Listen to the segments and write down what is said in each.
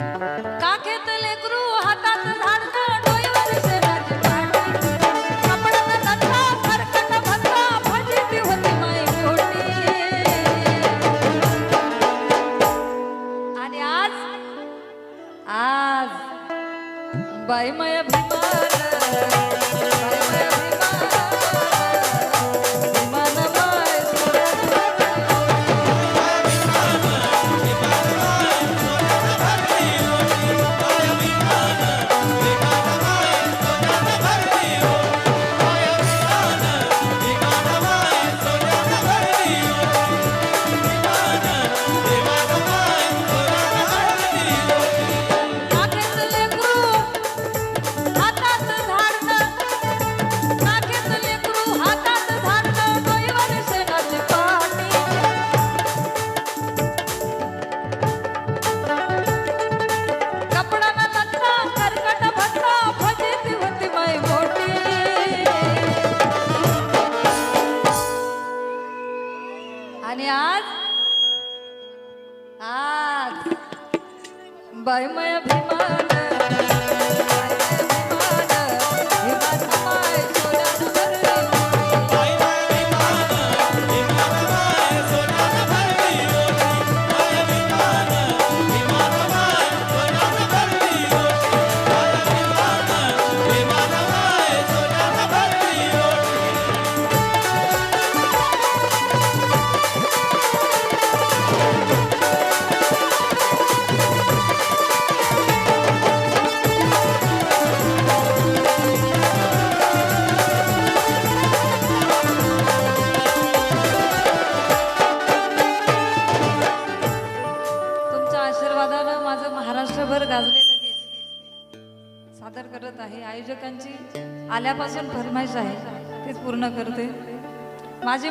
का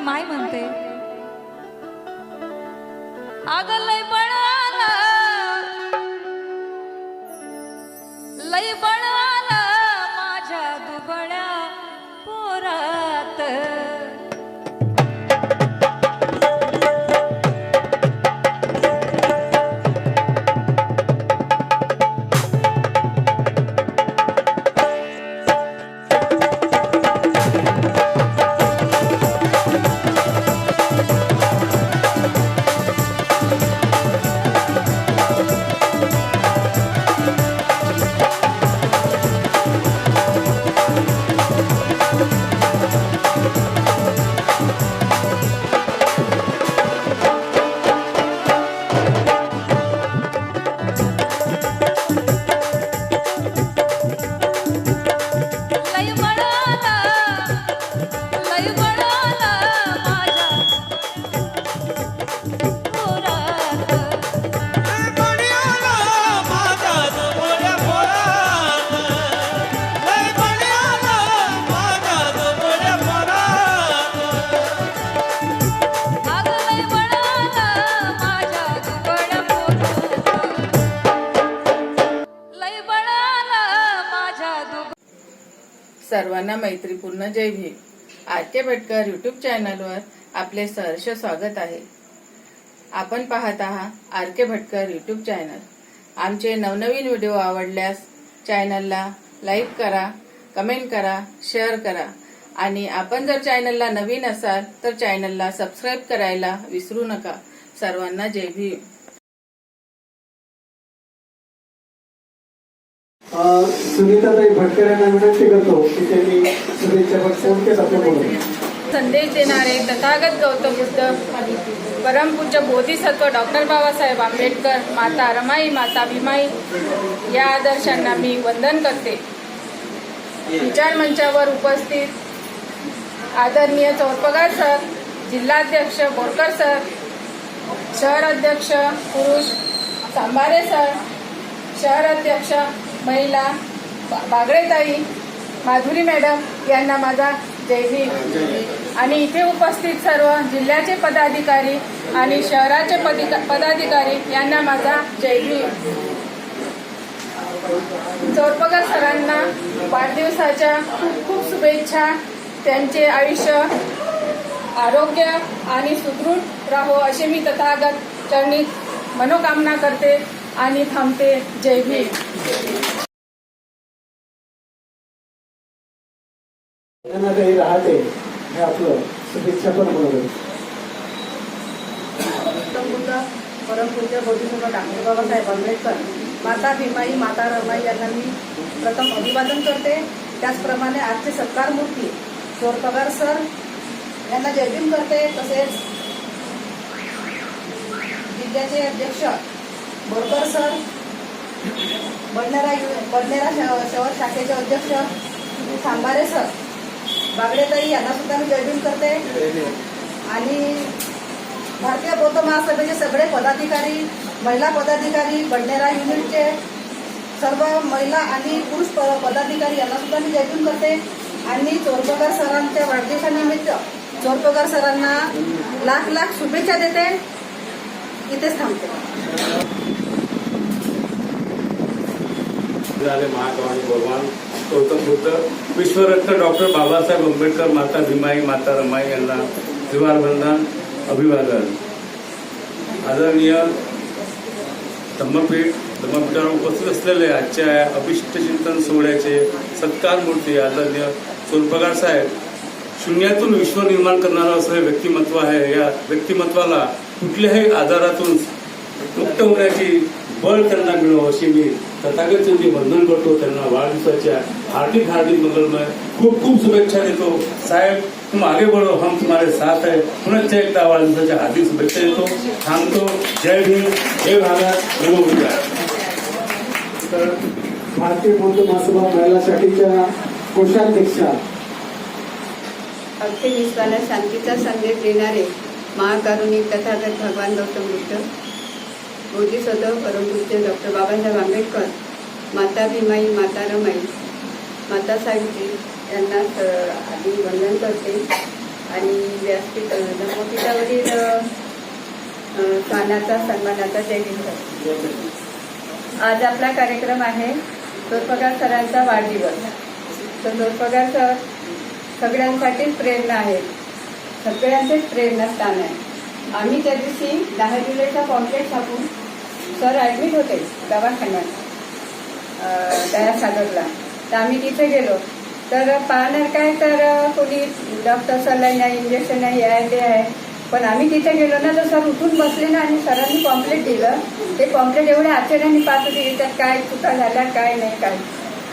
माय म्हणते. अग लय Jai Bhim. R K Bhatkar YouTube चॅनलवर आपले सहर्ष स्वागत आहे. आपण पाहत आहात R K Bhatkar YouTube channel आमचे नवनवीन व्हिडिओ आवडल्यास चॅनलला लाईक करा कमेंट करा शेअर करा. आणि आपण जर चॅनलला नवीन असाल तर चॅनलला सबस्क्राईब करायला विसरू नका. सर्वांना जय भीम. सुनीताताई भटकर यांना विनंती करतो की त्यांनी शुभेच्छा थोडक्यात आपल्या बोलतो संदेश देणारे तथागत गौतम बुद्ध परमपूज्य बोधिसत्व डॉक्टर बाबासाहेब आंबेडकर माता रमाई माता भीमाई या आदर्शांना मी वंदन करते. विचार मंचावर उपस्थित आदरणीय चौरपगार सर जिल्हाध्यक्ष बोरकर सर शहर अध्यक्ष पुरुष सांबारे सर शहर अध्यक्ष महिला बागडेताई माधुरी मॅडम यांना माझा जय आणि इथे उपस्थित सर्व जिल्ह्याचे पदाधिकारी आणि शहराचे पदिका- पदाधिकारी यांना माझा जय चौरपकर सरांना वाढदिवसाच्या खूप खूप शुभेच्छा. त्यांचे आयुष्य आरोग्य आणि सुदृढ राहो असे मी तथागत चरणी मनोकामना करते. आणि थांबते. जय भीम. काही राहते हे आपलं शुभेच्छा पण बुद्ध परमपूज्य बोधिसत्व डॉक्टर बाबासाहेब आंबेडकर माता भीमाई माता रमाई यांना मी प्रथम अभिवादन करते. त्याचप्रमाणे आजचे सत्कार मूर्ती चोरपगार सर यांना जयभीम करते. तसेच जिल्ह्याचे अध्यक्ष बोरकर सर. बडनेरा यु- बडनेरा श- शहर शाखेचे अध्यक्ष. सांबारे सर. बागडेताई यांना सुद्धा मी जयभीम करते. आणि भारतीय बौद्ध महासभेचे सगळे पदाधिकारी महिला पदाधिकारी बडनेरा युनिटचे सर्व महिला आणि पुरुष पदाधिकारी यांना सुद्धा मी जयभीम करते. आणि चोरपगार सरांच्या वाढदिवसानिमित्त चोरपगार सरांना लाख लाख शुभेच्छा देते. इथेच थांबते. झाले महाकवानी भगवान गौतम बुद्ध विश्वरत्न डॉक्टर बाबासाहेब आंबेडकर माता भीमाई माता रमाई यांना वंदन अभिवादन. आदरणीय धम्मपीठ धम्मपीठावर उपस्थित असलेले आजच्या अभिष्ट चिंतन सोहळ्याचे सत्कार मूर्ती आदरणीय सोनपगार साहेब. शून्यातून विश्व निर्माण करणारं असं हे व्यक्तिमत्व आहे. या व्यक्तिमत्वाला कुठल्याही आजारातून मुक्त होण्याची बळ त्यांना मिळो अशी मी तथागतचंदी वंदन करतो त्यांना वाढदिवसाच्या हार्दिक हार्दिक मंगलमय. खूप खूप शुभेच्छा देतो. साहेब तुम आगे बढ़ो हम तुम्हारे साथ है. पुनश्च एकदा वाढदिवसाच्या हार्दिक शुभेच्छा देतो. थांबतो. जय भीम. जय भारत. नमो तर भारतीय बौद्ध महासभा महिलासाठीच्या कोषाध्यक्षा. अख्खे विश्वाला शांतीचा संदेश देणारे महाकारुणिक तथागत भगवान गौतम बुद्ध. बोधिसत्व परमपूज्य डॉक्टर बाबासाहेब आंबेडकर माता भीमाई माता रमाई. माता सावित्री यांना आधी वंदन करते. आणि व्यासपीठ धर्मपीठावरील कानाचा स्थानाचा सन्मानाचा जय करते. आज आपला कार्यक्रम आहे जोरपगार सरांचा वाढदिवस. तर जोरपगार सर सगळ्यांसाठीच प्रेरणा आहे. सगळ्यांचेच प्रेरणास्थान आहे. आम्ही त्या दिवशी दहा जुलैचा कॉम्प्लेक्स टाकून सर ॲडमिट होते दवाखान्यात दया सागरला. तर आम्ही तिथे गेलो. तर पाहणार काय तर कोणी डॉक्टर सलाईन आहे इंजेक्शन आहे हे आहे ते आहे. पण आम्ही तिथे गेलो ना तर सर उठून बसले ना आणि सरांनी कॉम्प्लेट दिलं. ते कॉम्प्लेट एवढ्या आश्चर्याने पाहत होते याच्यात काय चुका झाल्या काय नाही काय.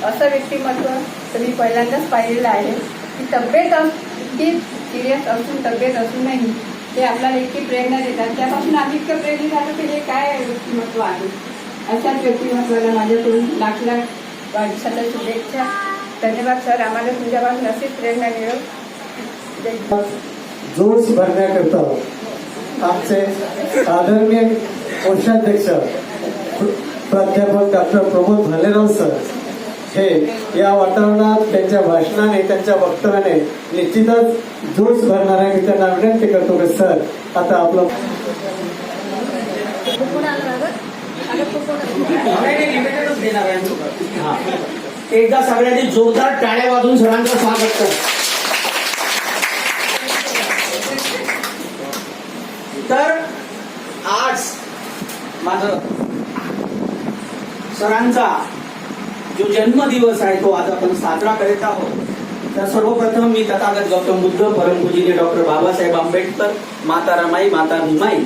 असं व्यक्तिमत्व तर मी पहिल्यांदाच पाहिलेलं आहे. की तब्येत अस- इतकी सिरियस असून तब्येत असूनही ते आपल्याला इतकी प्रेरणा देतात. त्यापासून आम्ही इतकं प्रेरित झालो की हे काय व्यक्तिमत्व आहे? अशाच व्यक्तिमत्वाला माझ्याकडून लाख लाख वाढदिवसाच्या शुभेच्छा. धन्यवाद सर. आम्हाला तुमच्यापासून अशीच प्रेरणा मिळो जोश भरण्याकरता आमचे आदरणीय कोषाध्यक्ष प्राध्यापक डॉक्टर प्रमोद भालेराव सर हे या वातावरणात त्यांच्या भाषणाने त्यांच्या वक्तव्याने निश्चितच जोश भरणार आहे मी त्यांना विनंती करतो की सर आता आपलं एकदा सगळ्यांनी जोरदार टाळ्या वाजून सरांचं स्वागत कर. तर आज माझं सरांचा जो जन्मदिवस आहे तो आज आपण साजरा करीत आहोत. तर सर्वप्रथम मी तथागत गौतम बुद्ध परमपूजीने डॉक्टर बाबासाहेब आंबेडकर माता रमाई माता भीमाई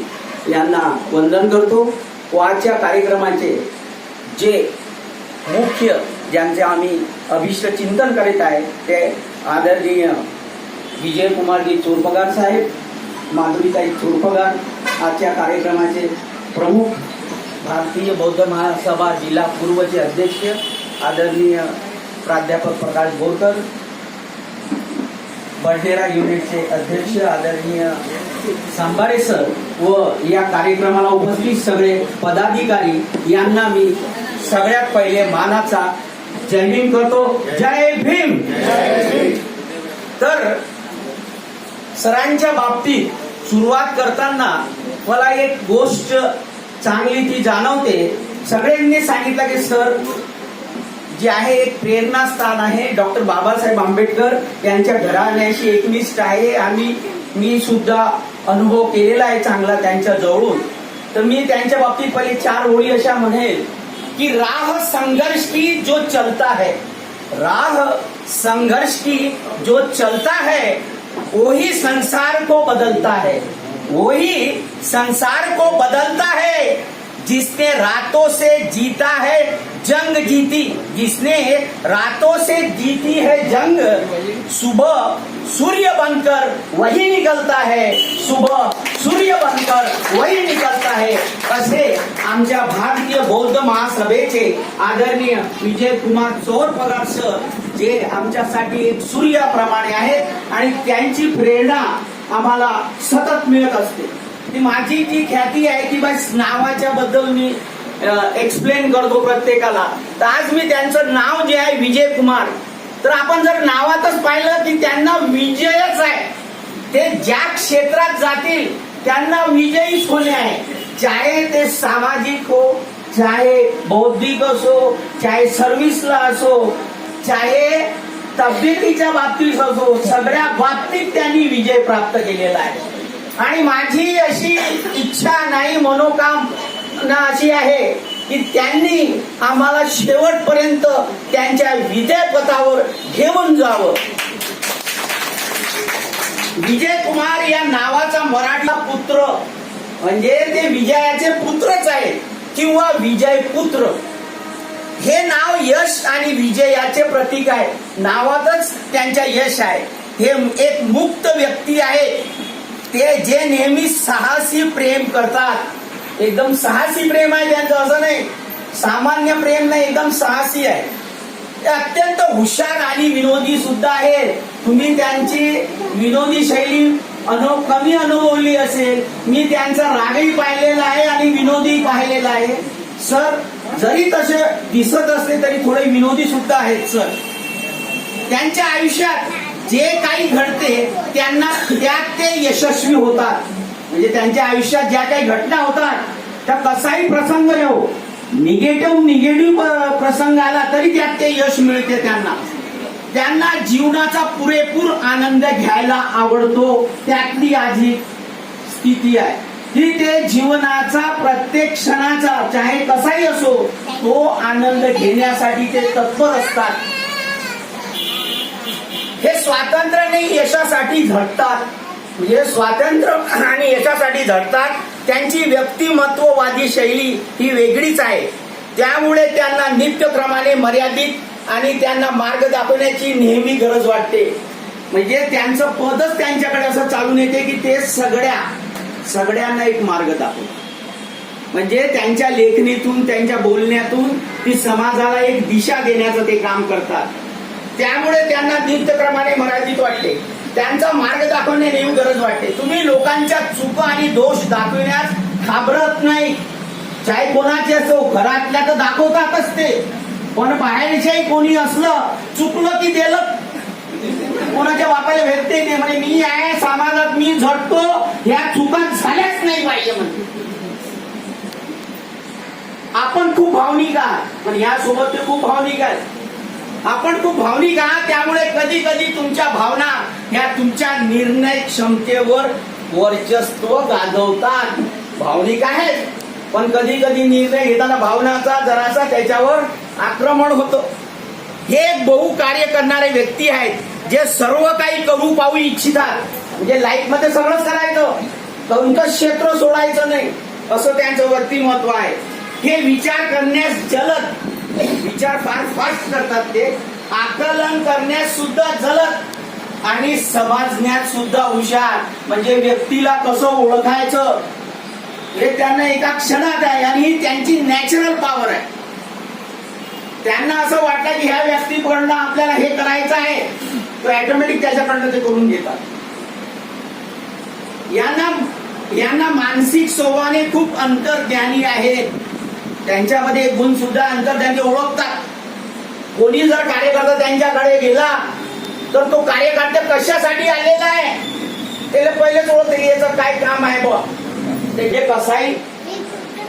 यांना वंदन करतो. व आजच्या कार्यक्रमाचे जे मुख्य ज्यांचे आम्ही अभिष्ट चिंतन करीत आहे ते आदरणीय विजयकुमारजी चोरपगार साहेब माधुरीताई चोरपगार आजच्या कार्यक्रमाचे प्रमुख भारतीय बौद्ध महासभा जिल्हा पूर्वचे अध्यक्ष आदरणीय प्राध्यापक प्रकाश बोरकर बडनेरा युनिटचे अध्यक्ष आदरणीय सांबारे सर व या कार्यक्रमाला उपस्थित सगळे पदाधिकारी यांना मी सगळ्यात पहिले मानाचा जय भीम करतो. जय भीम! तर सरांच्या बाबतीत सुरुवात करताना मला एक गोष्ट चांगली ती जाणवते. सगळ्यांनी सांगितलं की सर जे आहे एक प्रेरणास्थान आहे. डॉक्टर बाबासाहेब आंबेडकर यांच्या घराण्याशी एकनिष्ठ आहे आणि मी सुद्धा अनुभव केलेला आहे चांगला त्यांच्या जवळून. तर मी त्यांच्या बाबतीत पहिले चार ओळी अशा म्हणेल की राह संघर्ष की जो चलता है. राह संघर्ष की जो चलता है वही संसार को बदलता है. वही संसार को बदलता है जिसने रातों से जीता है जंग जीती। जिसने रातों से जीती है जंग सुबह सूर्य बनकर वही निकलता है। सुबह सूर्य बनकर वही निकलता है। असे आमच्या भारतीय बौद्ध महासभेचे आदरणीय विजय कुमार चोर पगार सर जे आमच्यासाठी एक सूर्याप्रमाणे आहेत आणि त्यांची प्रेरणा आम्हाला सतत मिळत असते. ती माझी जी ख्याती आहे की बस नावाच्या बद्दल मी एक्सप्लेन करतो प्रत्येकाला. तर आज मी त्यांचं नाव जे आहे विजय कुमार. तर आपण जर नावातच पाहिलं की त्यांना विजयच आहे. ते ज्या क्षेत्रात जातील त्यांना विजयीच होणे आहे? चाहे ते सामाजिक हो चाहे बौद्धिक असो चाहे सर्व्हिसला असो चाहे तब्येतीच्या बाबतीत असो सगळ्या बाबतीत त्यांनी विजय प्राप्त केलेला आहे. आणि माझी अशी इच्छा नाही मनोकामना अशी आहे की त्यांनी आम्हाला शेवटपर्यंत त्यांच्या विजयपथावर घेऊन जावं. विजय कुमार या नावाचा मराठा पुत्र म्हणजे ते विजयाचे पुत्रच आहे किंवा विजय पुत्र हे नाव यश आणि विजयाचे प्रतीक आहे. नावातच त्यांच्या यश आहे. हे एक मुक्त व्यक्ती आहे. ते जे नेहमी साहसी प्रेम करतात एकदम साहसी प्रेम आहे त्यांचं असं नाही. सामान्य प्रेम नाही एकदम साहसी आहे. ते अत्यंत हुशार आणि विनोदी सुद्धा आहेत. तुम्ही त्यांची विनोदी शैली अनु कमी अनुभवली असेल. मी त्यांचा रागही पाहिलेला आहे आणि विनोदी पाहिलेला आहे. सर जरी तसे दिसत असले तरी थोडे विनोदी सुद्धा आहेत सर. त्यांच्या आयुष्यात जे काही घडते त्यांना त्यात ते यशस्वी होतात. म्हणजे त्यांच्या आयुष्यात ज्या काही घटना होतात त्या कसाही प्रसंग येऊ निगेटिव्ह निगेटिव्ह प्रसंग आला तरी त्यात ते यश मिळते त्यांना. त्यांना जीवनाचा पुरेपूर आनंद घ्यायला आवडतो त्यातली आजी स्थिती आहे. की ते जीवनाचा प्रत्येक क्षणाचा चाहे कसाही असो तो आनंद घेण्यासाठी ते तत्पर असतात. हे स्वातंत्र्य नाही यशासाठी झटतात म्हणजे स्वातंत्र्य आणि यशासाठी झटतात त्यांची व्यक्तिमत्ववादी शैली ही वेगळीच आहे. त्यामुळे त्यांना नित्यक्रमाने मर्यादित आणि त्यांना मार्ग दाखवण्याची नेहमी गरज वाटते. म्हणजे त्यांचं पदच त्यांच्याकडे असं चालून येते की ते सगळ्या सगळ्यांना एक मार्ग दाखवतात. म्हणजे त्यांच्या लेखणीतून त्यांच्या बोलण्यातून ती समाजाला एक दिशा देण्याचं ते काम करतात. त्यामुळे त्यांना नित्यक्रमाने मर्यादित वाटते त्यांचा मार्ग दाखवणे नेहमी गरज वाटते. तुम्ही लोकांच्या चुका आणि दोष दाखविण्यास घाबरत नाही. चाहे कोणाचे असो घरातल्या तर दाखवतातच ते. पण बाहेरच्याही कोणी असलं चुकलं की दिलं. कोणाच्या बापाला भेटते ते म्हणजे मी आहे समाजात मी झटतो. ह्या चुका झाल्याच नाही पाहिजे म्हणजे आपण खूप भावनिक आहात. पण यासोबत ते खूप भावनिक आहेत. आपण खूप भावनिक आहात त्यामुळे कधी कधी तुमच्या भावना ह्या तुमच्या निर्णय क्षमतेवर वर्चस्व गाजवतात. भावनिक आहेत पण कधी कधी निर्णय घेताना भावनाचा जरासा त्याच्यावर आक्रमण होतं. हे बहु कार्य करणारे व्यक्ती आहेत जे सर्व काही करू पाहू इच्छितात. म्हणजे लाईफमध्ये सगळंच करायचं कोणतं क्षेत्र सोडायचं नाही असं त्यांचं व्यक्तिमत्व आहे. हे विचार करण्यास जलद विचार फार फास्ट करतात ते. आकलन करण्यास सुद्धा जलद आणि समजण्यात सुद्धा हुशार. म्हणजे व्यक्तीला कसं ओळखायचं हे त्यांना एका क्षणात आहे आणि ही त्यांची नॅचरल पॉवर आहे. त्यांना असं वाटतं की ह्या व्यक्तीकडनं आपल्याला हे करायचं आहे. तर ऑटोमॅटिक त्याच्याकडनं ते करून घेतात. यांना यांना मानसिक स्वभावाने खूप अंतर्ज्ञानी आहेत. त्यांच्यामध्ये गुण सुद्धा अंतर्ज्ञानी ओळखतात. कोणी जर कार्यकर्ता त्यांच्याकडे गेला तर तो कार्यकर्ता कशासाठी आलेला आहे? त्याला पहिलेच ओळखते याचं काय काम आहे बुवा? ते जे कसाही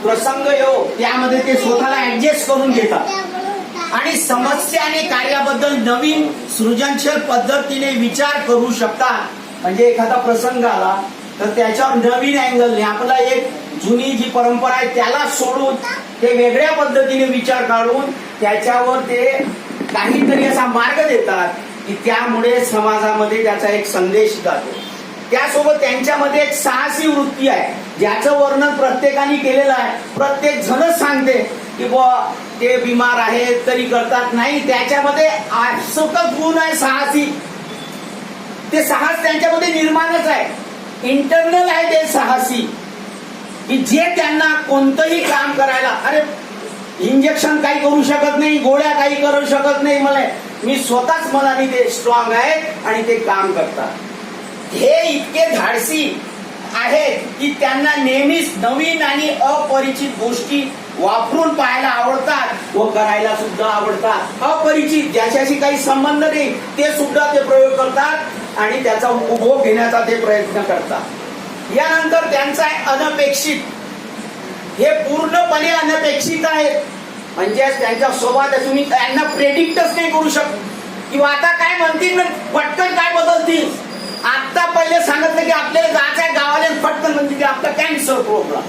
प्रसंग येऊ हो, त्यामध्ये ते स्वतःला ऍडजस्ट करून घेतात. आणि समस्या आणि कार्याबद्दल नवीन सृजनशील पद्धतीने विचार करू शकता. म्हणजे एखादा प्रसंग आला तर त्याच्यावर नवीन अँगलने आपला एक जुनी जी परंपरा आहे त्याला सोडून ते वेगळ्या पद्धतीने विचार काढून त्याच्यावर ते काहीतरी असा मार्ग देतात की त्यामुळे समाजामध्ये त्याचा एक संदेश जातो. त्यासोबत त्यांच्यामध्ये एक साहसी वृत्ती आहे ज्याचं वर्णन प्रत्येकाने केलेलं आहे. प्रत्येक जणच सांगते की बुवा ते बिमार आहेत तरी करतात नाही. त्याच्यामध्ये आपसुकच गुण आहे साहसी. ते साहस त्यांच्यामध्ये निर्माणच आहे. इंटरनल आहे ते साहसी. की जे त्यांना कोणतंही काम करायला अरे इंजेक्शन काही करू शकत नाही गोळ्या काही करू शकत नाही मला मी स्वतःच मनाने ते स्ट्रॉंग आहेत आणि ते काम करतात. हे इतके धाडसी आहेत की त्यांना नेहमीच नवीन आणि अपरिचित गोष्टी वापरून पाहायला आवडतात व करायला सुद्धा आवडतात. अपरिचित ज्याच्याशी काही संबंध नाही ते सुद्धा ते प्रयोग करतात आणि त्याचा उपभोग घेण्याचा ते प्रयत्न करतात. यानंतर त्यांचा आहे अनपेक्षित. हे पूर्णपणे अनपेक्षित आहेत. म्हणजे त्यांच्या स्वभावात तुम्ही त्यांना प्रेडिक्टच नाही करू शकत. किंवा आता काय म्हणतील पटकन काय बदलतील? आता पहिले सांगितलं की आपल्याला जायचं आहे गावाला पटकन म्हणतील की आपला कॅन्सर प्रोग्राम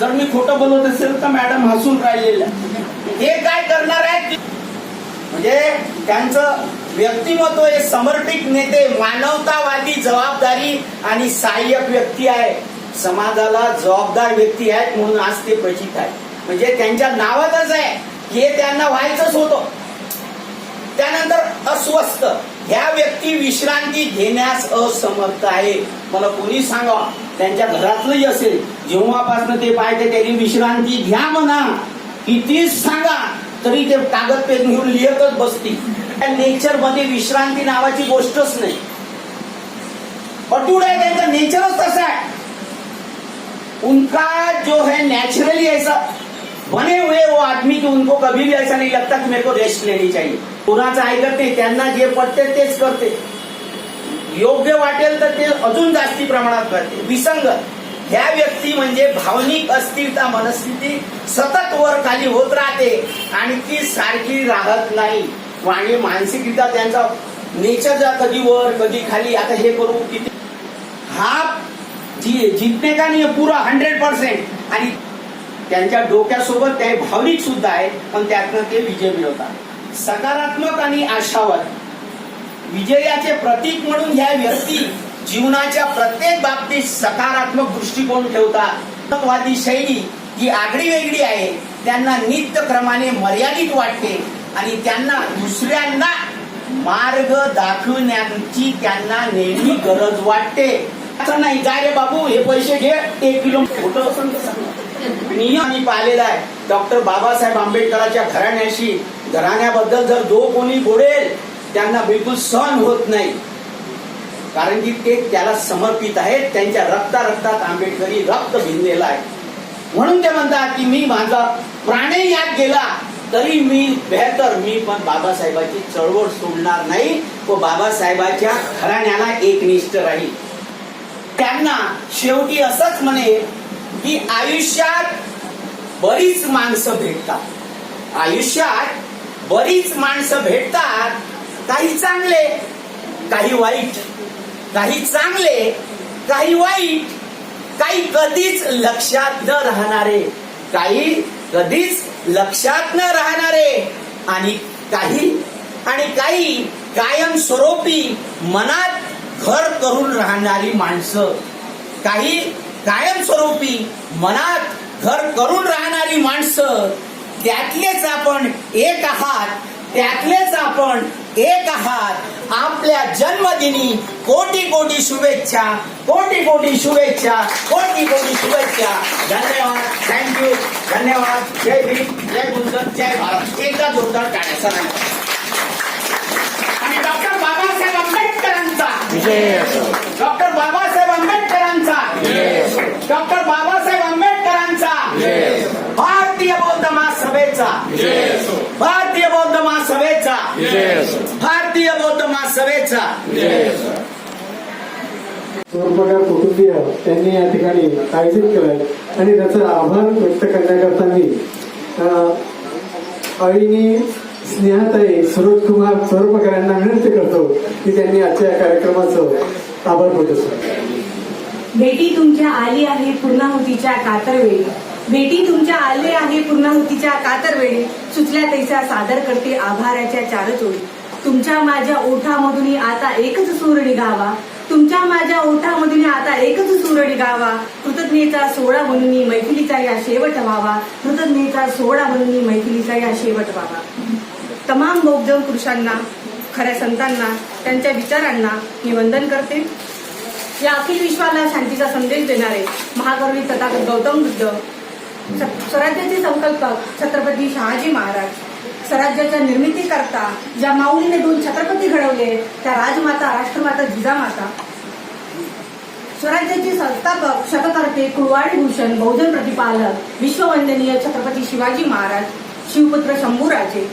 जर मी खोटं बोलत असेल तर मॅडम हसून राहिलेलं हे काय करणार आहेत? म्हणजे त्यांचं व्यक्तिमत्व हे समर्पित नेते मानवतावादी जबाबदारी आणि सहाय्यक व्यक्ती आहे. समाजाला जबाबदार व्यक्ती आहेत म्हणून आज ते प्रचित आहे म्हणजे त्यांच्या नावातच आहे हे त्यांना व्हायचंच होतं. त्यानंतर अस्वस्थ. ह्या व्यक्ती विश्रांती घेण्यास असमर्थ आहे. मला कोणी सांगा त्यांच्या घरातलंही असेल. जेव्हापासून ते पाहिजे त्यांनी विश्रांती घ्या म्हणा. कितीच सांगा. तरी ते कागद पेन घेऊन लिहितच बसतील त्या नेचरमध्ये विश्रांती नावाची गोष्टच नाही. अटूड आहे त्यांचं नेचरच तसं आहे. उनका जो है नेचुरली ऐसा. बने हुए वो आदमी की उनको कभी भी ऐसा नहीं लगता कि मेरे को रेस्ट लेनी चाहिए. कुणाचं ऐकत त्यांना जे पटते तेच करते. योग्य वाटेल तर ते अजून जास्ती प्रमाणात करते. विसंगत. ह्या व्यक्ती म्हणजे भावनिक अस्थिरता मनस्थिती सतत वर खाली होत राहते आणि ती सारखी राहत नाही. आणि मानसिकरित्या त्यांचा नेचर जा कधी वर कधी खाली आता हे करू किती? हा जी जिंकणे का नाही पुरा हंड्रेड पर्सेंट आणि त्यांच्या डोक्यासोबत ते भावनिक सुद्धा आहे पण त्यातनं ते विजय मिळवतात. सकारात्मक आणि आशावाद. विजयाचे प्रतीक म्हणून ह्या व्यक्ती जीवनाच्या प्रत्येक बाबतीत सकारात्मक दृष्टिकोन ठेवतात शैली ही आगळी वेगळी आहे. त्यांना नित्यक्रमाने मर्यादित वाटते आणि त्यांना दुसऱ्यांना मार्ग दाखवण्याची त्यांना नेहमी गरज वाटते. असं नाही. काय रे बाबू? हे पैसे घे. एक किलो खोटं असं नियम पाहिलेला आहे. डॉक्टर बाबासाहेब आंबेडकरांच्या घराण्याशी घराण्याबद्दल जर जो कोणी बोलेल त्यांना बिलकुल सहन होत नाही. कारण की ते त्याला समर्पित आहेत. त्यांच्या रक्ता रक्तात आंबेडकरी रक्त भिनलेला आहे. म्हणून ते म्हणतात की मी माझा प्राणे यात गेला तरी मी बेहतर. मी पण बाबासाहेबांची चळवळ सोडणार नाही व बाबासाहेबांच्या घराण्याला एकनिष्ठ राहील. त्यांना शेवटी असंच म्हणे की आयुष्यात बरीच माणसं भेटतात. आयुष्यात बरीच माणसं भेटतात. काही चांगले काही वाईट. काही चांगले काही वाईट काही कधीच लक्षात न राहणारे काही कधीच लक्षात न राहणारे आणि काही आणि काही कायमस्वरूपी मनात घर करून राहणारी माणसं काही कायमस्वरूपी मनात घर करून राहणारी माणसं त्यातलेच आपण एक आहात त्यातलेच आपण एक आहात आपल्या जन्मदिनी कोटी कोटी शुभेच्छा कोटी कोटी शुभेच्छा कोटी कोटी शुभेच्छा. धन्यवाद. थँक्यू धन्यवाद. जय भीम. जय गुंजन. जय भारत. एकदा जोरदार टाळ्या सरांना आणि डॉक्टर बाबासाहेब आंबेडकरांचा. डॉक्टर बाबासाहेब आंबेडकरांचा. डॉक्टर बाबासाहेब आंबेडकरांचा. भारतीय बौद्ध महासभेचा. भारतीय बौद्ध महासभेचा. भारतीय बौद्ध महासभेचा. कुटुंबीय त्यांनी या ठिकाणी आयोजित केलंय आणि त्याचा आभार व्यक्त करण्याकरता आईनी स्नेहाताई सरोज कुमार यांना विनंती करतो की त्यांनी आजच्या या कार्यक्रमाचं आभार प्रदर्शन भेटी तुमच्या आली आहे पूर्णाहुतीच्या कातर वेळी भेटी तुमच्या आले आहे पूर्णाहुतीच्या कातर वेळी सुचल्या तैसा सादर करते आभाराच्या चार चोळी तुमच्या माझ्या ओठामधून आता एकच सूर निघावा. तुमच्या माझ्या ओठामधून आता एकच सूर निघावा. कृतज्ञेचा सोहळा म्हणून मैथिलीचा या शेवट व्हावा. कृतज्ञेचा सोहळा म्हणून मी मैथिलीचा या शेवट व्हावा. तमाम बौद्ध पुरुषांना खऱ्या संतांना त्यांच्या विचारांना मी वंदन करते. या अखिल विश्वाला शांतीचा संदेश देणारे महाकवी तथागत गौतम बुद्ध स्वराज्याचे संकल्पक छत्रपती शहाजी महाराज. स्वराज्याच्या निर्मिती करता ज्या माऊलीने दोन छत्रपती घडवले त्या राजमाता राष्ट्रमाता जिजामाता. स्वराज्याचे संस्थापक शतकर्ते कुळवाडी भूषण बहुजन प्रतिपालक विश्ववंदनीय छत्रपती शिवाजी महाराज शिवपुत्र शंभूराजे.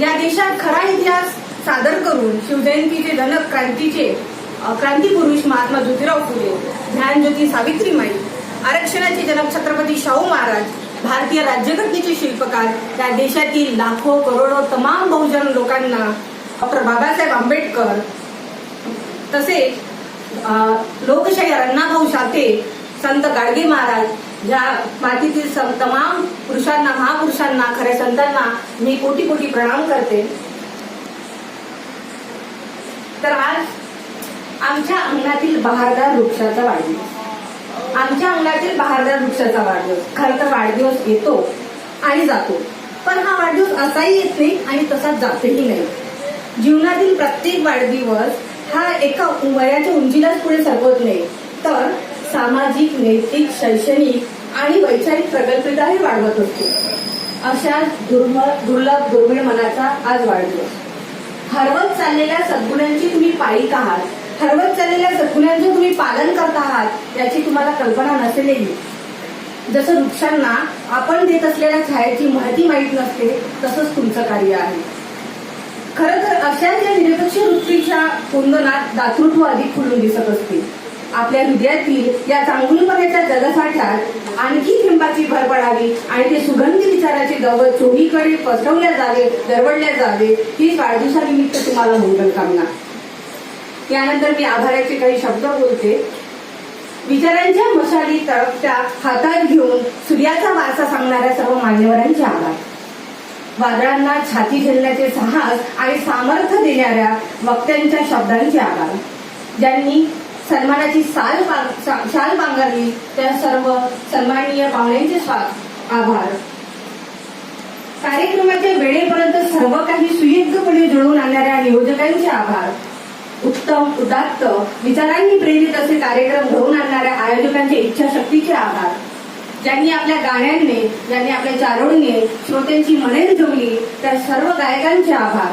या देशात खरा इतिहास सादर करून शिवजयंतीचे जनक क्रांतीचे क्रांतीपुरुष महात्मा ज्योतिराव फुले ज्ञानज्योती सावित्रीमाई आरक्षणाचे जनक छत्रपती शाहू महाराज भारतीय राज्यघटनेचे शिल्पकार त्या देशातील लाखो करोडो तमाम बहुजन लोकांना डॉक्टर बाबासाहेब आंबेडकर तसेच लोकशाही अण्णाभाऊ साठे संत गाडगे महाराज ज्या मातीतील सं- तमाम पुरुषांना महापुरुषांना खऱ्या संतांना मी कोटी कोटी प्रणाम करते. तर आज आमच्या अंगणातील बहारदार वृक्षाचा वाढदिवस. आमच्या अंगणातील बहारदार वृक्षाचा वाढदिवस. खरं तर वाढदिवस येतो आणि जातो. पण हा वाढदिवस असाही येत नाही आणि तसाच जातही नाही. जीवनातील प्रत्येक वाढदिवस हा एका वयाच्या उंचीलाच पुढे सरकवत नाही. तर सामाजिक नैतिक शैक्षणिक आणि वैचारिक प्रगल्भताही वाढवत असतो. अशा दुर्लभ दुर्मिळ मनाचा आज वाढदिवस. हरवत चाललेल्या सद्गुणांची तुम्ही पायिक आहात. हरवत चाललेल्या सद्गुणांचं तुम्ही पालन करत आहात याची तुम्हाला कल्पना नसेलही जसं वृक्षांना आपण देत असलेल्या छायाची माहिती माहीत नसते तसंच तुमचं कार्य आहे. खरं तर अशा या निरपेक्ष वृत्तीच्या कुंदनात दातृत्व अधिक खुलून दिसत असते. आपल्या हृदयातील या चांगुलपणाच्या जलसाठ्यात आणखी लिंबाची भर पडावी आणि ते सुगंधी विचाराचे गवत चोहीकडे पसरवल्या जावे दरवडल्या जावे हीच वाढदिवसानिमित्त तुम्हाला मंगल कामना. यानंतर मी आभाराचे काही शब्द बोलते. विचारांच्या मशाली तळपत्या हातात घेऊन सूर्याचा वारसा सांगणाऱ्या सर्व मान्यवरांचे आभार. वादळांना छाती झेलण्याचे साहस आणि सामर्थ्य देणाऱ्या वक्त्यांच्या शब्दांचे आभार. ज्यांनी सन्मानाची साल शाल पांघरली त्या सर्व सन्माननीय पाहुण्यांचे आभार. कार्यक्रमाच्या वेळेपर्यंत सर्व काही सुयोग्यपणे जुळवून आणणाऱ्या नियोजकांचे आभार. उत्तम उदात्त विचारांनी प्रेरित असे कार्यक्रम घडवून आणणाऱ्या आयोजकांचे इच्छाशक्तीचे आभार. ज्यांनी आपल्या गाण्यांनी ज्यांनी आपल्या चारोळीने श्रोत्यांची मने रिझवली त्या सर्व गायकांचे आभार.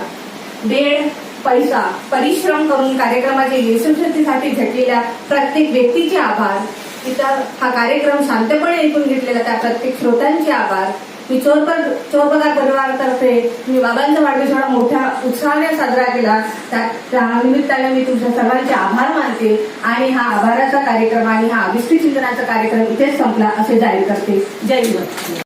वेळ पैसा परिश्रम करून कार्यक्रमाच्या यशस्वीसाठी झटलेल्या प्रत्येक व्यक्तीचे आभार. इथं हा कार्यक्रम शांतपणे ऐकून घेतलेला त्या प्रत्येक श्रोत्यांचे आभार. मी चोरपर चोरपगार परिवारातर्फे मी बाबांचा वाढदिवस एवढा मोठ्या उत्साहाने साजरा केला. त्या त्या निमित्ताने मी तुमच्या सर्वांचे आभार मानते आणि हा आभाराचा कार्यक्रम आणि हा अभिष्टी चिंतनाचा कार्यक्रम इथेच संपला असे जाहीर करते. जय हिंद.